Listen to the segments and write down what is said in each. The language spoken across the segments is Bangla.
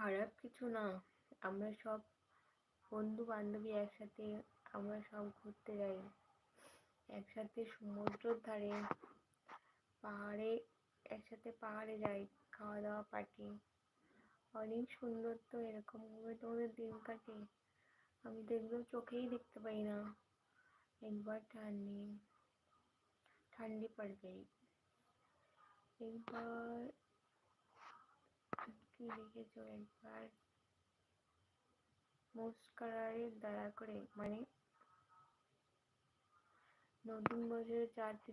খারাপ কিছু না। আমরা সব বন্ধু বান্ধবী একসাথে আমরা সব ঘুরতে যাই। একসাথে সমুদ্রর ধারে, পাহাড়ে, একসাথে পাহাড়ে যাই খাওয়া দাওয়া পার্টি অনেক সুন্দর তো এরকমভাবে তোমাদের দিন কাটে। আমি তো এগুলো চোখেই দেখতে পাই না। একবার ঠান্ডি ঠান্ডি পড় গई একবার কি দয়া করে মানে? নতুন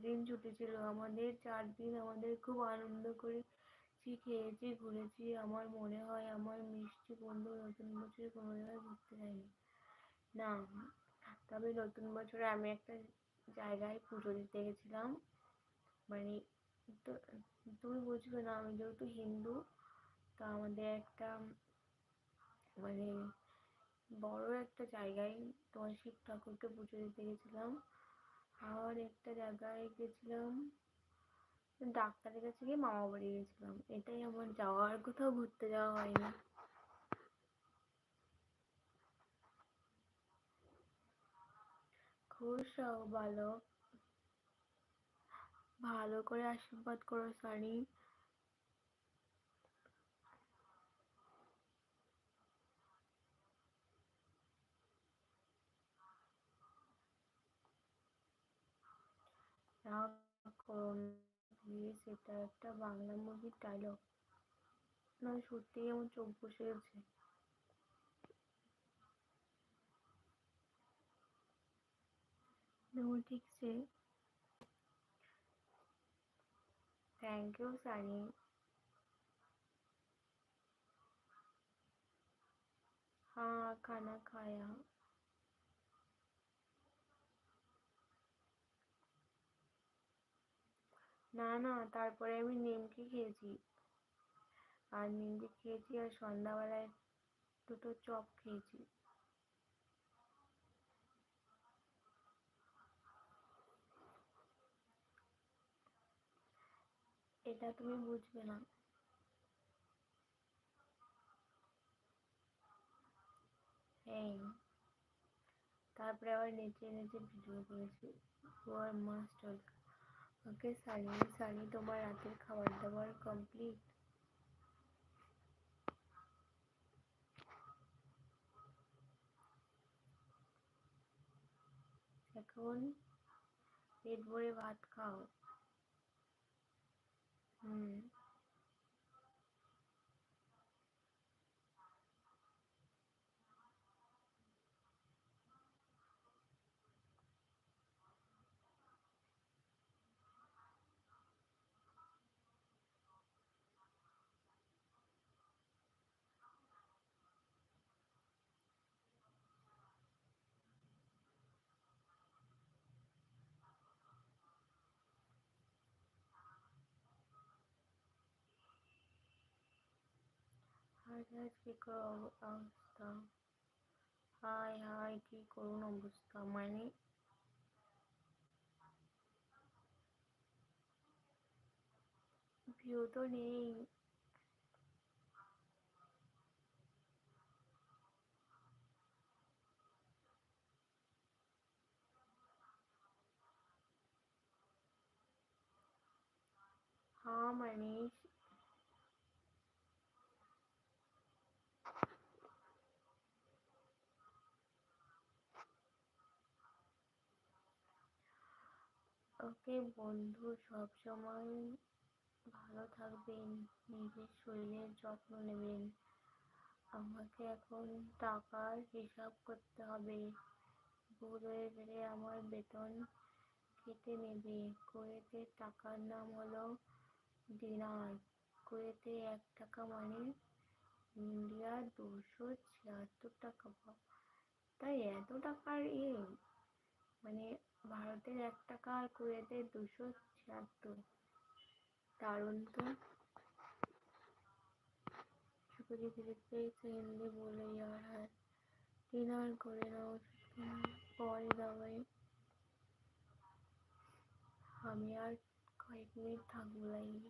দিন ছুটি ছিল। আমাদের চার দিন আমাদের খুব আনন্দ করেছি, খেয়েছি, ঘুরেছি। আমার মনে হয় আমার মিষ্টি বন্ধু নতুন বছরে কোনো জায়গায় ঘুরতে যায়নি। না, তবে নতুন বছরে আমি একটা জায়গায় পুজো দিতে গেছিলাম। মানে তুমি বুঝবে না, আমি যেহেতু হিন্দু তা আমাদের একটা মানে বড় একটা জায়গায় তোমার শিব ঠাকুরকে পুজো দিতে গেছিলাম। আর একটা জায়গায় গেছিলাম, ডাক্তারের কাছে গিয়ে মামা বাড়ি গেছিলাম। এটাই আমার যাওয়ার কোথাও ঘুরতে যাওয়া হয়নি। খুশ হও বালক ভালো করে আশীর্বাদ করো সানি। রাগ করো প্লিজ এটা একটা বাংলা মুভির ডায়লগ না সত্যিই আমার চোখ বসে গেছে দেখো ঠিক আছে थैंक यू सानी हाँ खाना खाया না না, তারপরে আমি নিমকি খেয়েছি। আর নিমকি খেয়েছি আর সন্ধ্যাবেলায় দুটো চপ খেয়েছি। এটা তুমি বুঝবে না। হ্যাঁ তারপরে আবার নেচে নেচে ভিডিও করেছি। ওকে সানি সানি তোমার রাতের খাবার দাবার কমপ্লিট এখন পেট ভরে ভাত খাও। আজ আজ কি অবস্থা হাই হাই কি করুন অবস্থা মানে ভিউ তো নেই हाँ मनीष ওকে বন্ধু, সব সময় ভালো থাকবেন, নিজের শরীরের যত্ন নেবেন। আমাকে এখন টাকার হিসাব করতে হবে। ভুল হয়ে আমার বেতন কেটে নেবে। কুয়েতের টাকার নাম হলো দিনার। কুয়েতে এক টাকা মানে ইন্ডিয়ার দুশো ছিয়াত্তর টাকা। তাই এত টাকার ইয়ে মানে ভারতের এক টাকা আর কুয়েতে দুশো ছিয়াত্তর। দারুণ তো। সুখজিৎ রিপ্লেস হিন্দি বলে ইয়ার হ্যাঁ। ডিনার করে নাও, পরে দাবাই। আমি আর কয়েক মিনিট থাকব লাইনে।